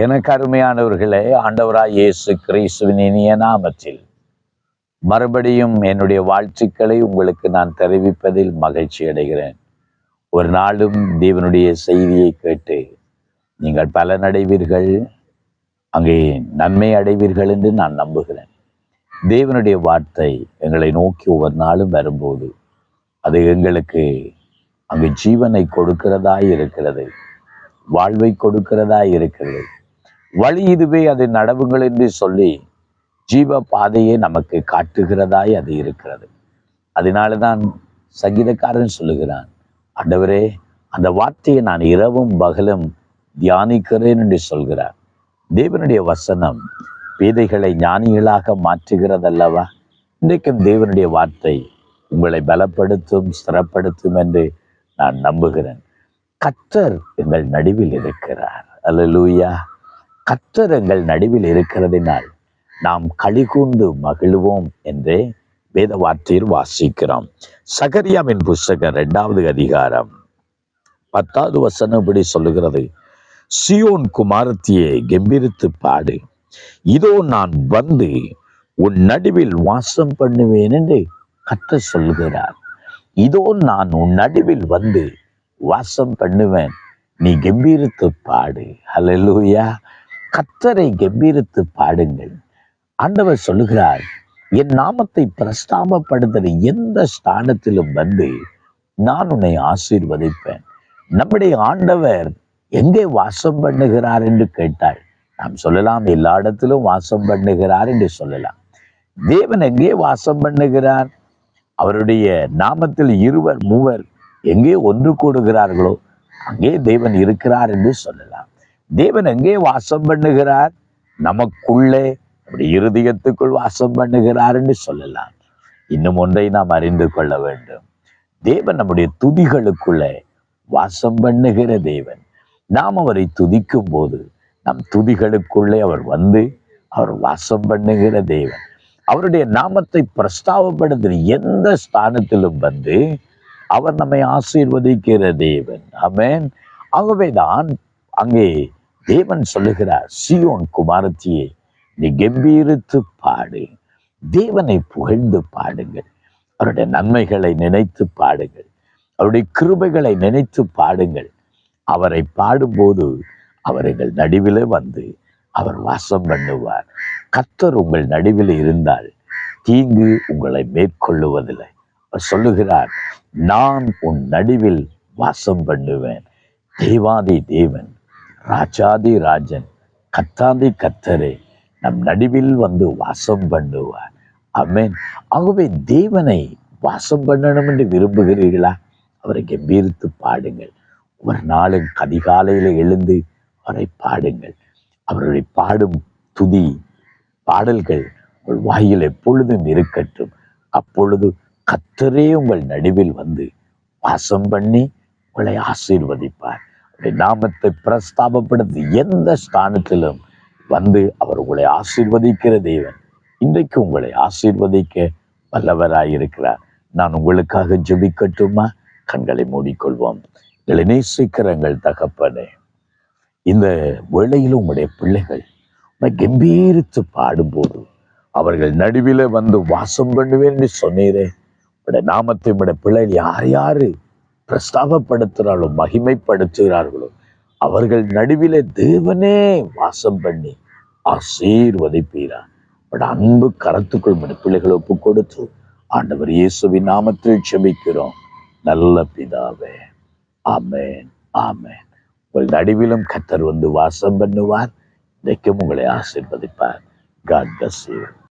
எனக்கு அருமையானவர்களே ஆண்டவராய் இயேசு கிறிஸ்துவின் இனிய நாமத்தில் மறுபடியும் என்னுடைய வாழ்த்துக்களை உங்களுக்கு நான் தெரிவிப்பதில் மகிழ்ச்சி அடைகிறேன். ஒரு நாளும் தேவனுடைய செய்தியை கேட்டு நீங்கள் பலனடைவீர்கள். அங்கே நன்மை அடைவீர்கள் என்று நான் நம்புகிறேன். தேவனுடைய வார்த்தை எங்களை நோக்கி ஒவ்வொரு நாளும் வரும்போது அது எங்களுக்கு அங்கு ஜீவனை கொடுக்கிறதாய் இருக்கிறது வாழ்வை கொடுக்கிறதாய் இருக்கிறது. வழி இதுவே அது நடவுங்கள் என்று சொல்லி ஜீவ பாதையை நமக்கு காட்டுகிறதாய் அது இருக்கிறது. அதனால தான் சங்கீதக்காரன் சொல்லுகிறான் ஆண்டவரே அந்த வார்த்தையை நான் இரவும் பகலும் தியானிக்கிறேன் என்று சொல்கிறார். தேவனுடைய வசனம் பேதைகளை ஞானிகளாக மாற்றுகிறதல்லவா? இன்றைக்கும் தேவனுடைய வார்த்தை உங்களை பலப்படுத்தும் ஸ்திரப்படுத்தும் என்று நான் நம்புகிறேன். கத்தர் எங்கள் நடுவில் இருக்கிறார். அல்ல லூயா கத்தரங்கள் நடுவில் இருக்கிறதினால் நாம் களிகூண்டு மகிழ்வோம் என்றே வேத வார்த்தையில் வாசிக்கிறோம். சகரியாவின் புஸ்தகம் இரண்டாவது அதிகாரம் பத்தாவது வசனம் இப்படி சொல்லுகிறது. சியோன் குமாரத்தியே கம்பீரித்து பாடு. இதோ நான் வந்து உன் நடுவில் வாசம் பண்ணுவேன் என்று கத்த சொல்கிறார் இதோ நான் உன் நடுவில் வந்து வாசம் பண்ணுவேன். நீ கம்பீரித்து பாடு. ஹலலூயா கத்தரை கம்பீரித்து பாடுங்கள். ஆண்டவர் சொல்லுகிறார் என் நாமத்தை பிரஸ்தாபப்படுத்துகிற எந்த ஸ்தானத்திலும் வந்து நான் உன்னை ஆசீர்வதிப்பேன். நம்முடைய ஆண்டவர் எங்கே வாசம் பண்ணுகிறார் என்று கேட்டால் நாம் சொல்லலாம் எல்லா இடத்திலும் வாசம் பண்ணுகிறார் என்று சொல்லலாம். தேவன் எங்கே வாசம் பண்ணுகிறார்? அவருடைய நாமத்தில் இருவர் மூவர் எங்கே ஒன்று கூடுகிறார்களோ அங்கே தேவன் இருக்கிறார் என்று சொல்லலாம். தேவன் எங்கே வாசம் பண்ணுகிறார்? நமக்குள்ளே அப்படி இருதயத்துக்குள் வாசம் பண்ணுகிறார் என்று சொல்லலாம். இன்னும் ஒன்றை நாம் அறிந்து கொள்ள வேண்டும். தேவன் நம்முடைய துதிகளுக்குள்ளே வாசம் பண்ணுகிற தேவன். நாம் அவரை துதிக்கும் போது நம் துதிகளுக்குள்ளே அவர் வந்து அவர் வாசம் பண்ணுகிற தேவன். அவருடைய நாமத்தை பிரஸ்தாபப்படுத்துகிற எந்த ஸ்தானத்திலும் வந்து அவர் நம்மை ஆசீர்வதிக்கிற தேவன். ஆமென். ஆகவேதான் அங்கே தேவன் சொல்லுகிறார் சியோன் குமாரத்தியே நீ கம்பீரித்து பாடு. தேவனை புகழ்ந்து பாடுங்கள். அவருடைய நன்மைகளை நினைத்து பாடுங்கள். அவருடைய கிருபைகளை நினைத்து பாடுங்கள். அவரை பாடும்போது அவர் எங்கள் நடுவிலே வந்து அவர் வாசம் பண்ணுவார். கத்தர் உங்கள் நடுவில் இருந்தால் தீங்கு உங்களை மேற்கொள்ளுவதில்லை. அவர் சொல்லுகிறார் நான் உன் நடுவில் வாசம் பண்ணுவேன். தேவாதி தேவன் ராஜாதி ராஜன் கத்தாதி கத்தரே நம் நடுவில் வந்து வாசம் பண்ணுவார். அமேன் ஆகவே தேவனை வாசம் பண்ணணும் என்று விரும்புகிறீர்களா? அவரை கம்பீரித்து பாடுங்கள். ஒரு நாளும் கதிகாலையில் எழுந்து அவரை பாடுங்கள். அவருடைய பாடும் துதி பாடல்கள் உங்கள் வாயில் எப்பொழுதும் இருக்கட்டும். அப்பொழுது கத்தரே உங்கள் நடுவில் வந்து வாசம் பண்ணி உங்களை ஆசீர்வதிப்பார். நாமத்தை பிரஸ்தாபப்படுத்தி எந்த ஸ்தானத்திலும் வந்து அவர் உங்களை ஆசீர்வதிக்கிற தேவன். இன்றைக்கு உங்களை ஆசீர்வதிக்க வல்லவராயிருக்கிறார் நான் உங்களுக்காக ஜெபிக்கட்டுமா? கண்களை மூடிக்கொள்வோம். எங்களை நேசிக்கிற தகப்பனே இந்த வேளையில் உங்களுடைய பிள்ளைகள் கம்பீரித்து பாடும்போது அவர்கள் நடுவில் வந்து வாசம் பண்ணுவேன் என்று சொன்னீரே. உடைய நாமத்தை உடைய பிள்ளைகள் யார் யாரு பிரஸ்தாபப்படுத்துகிறார்களோ மகிமைப்படுத்துகிறார்களோ அவர்கள் நடுவிலே தேவனே வாசம் பண்ணி ஆசீர்வதிப்பீரா. பட் அன்பு கரத்துக்குள் உடைய பிள்ளைகளை ஒப்பு கொடுத்து ஆண்டவர் இயேசுவின் நாமத்தில் செபிக்கிறோம். நல்ல பிதாவே ஆமேன் ஆமேன். உங்கள் நடுவிலும் கத்தர் வந்து வாசம் பண்ணுவார். இன்றைக்கும் உங்களை ஆசீர்வதிப்பார். God bless you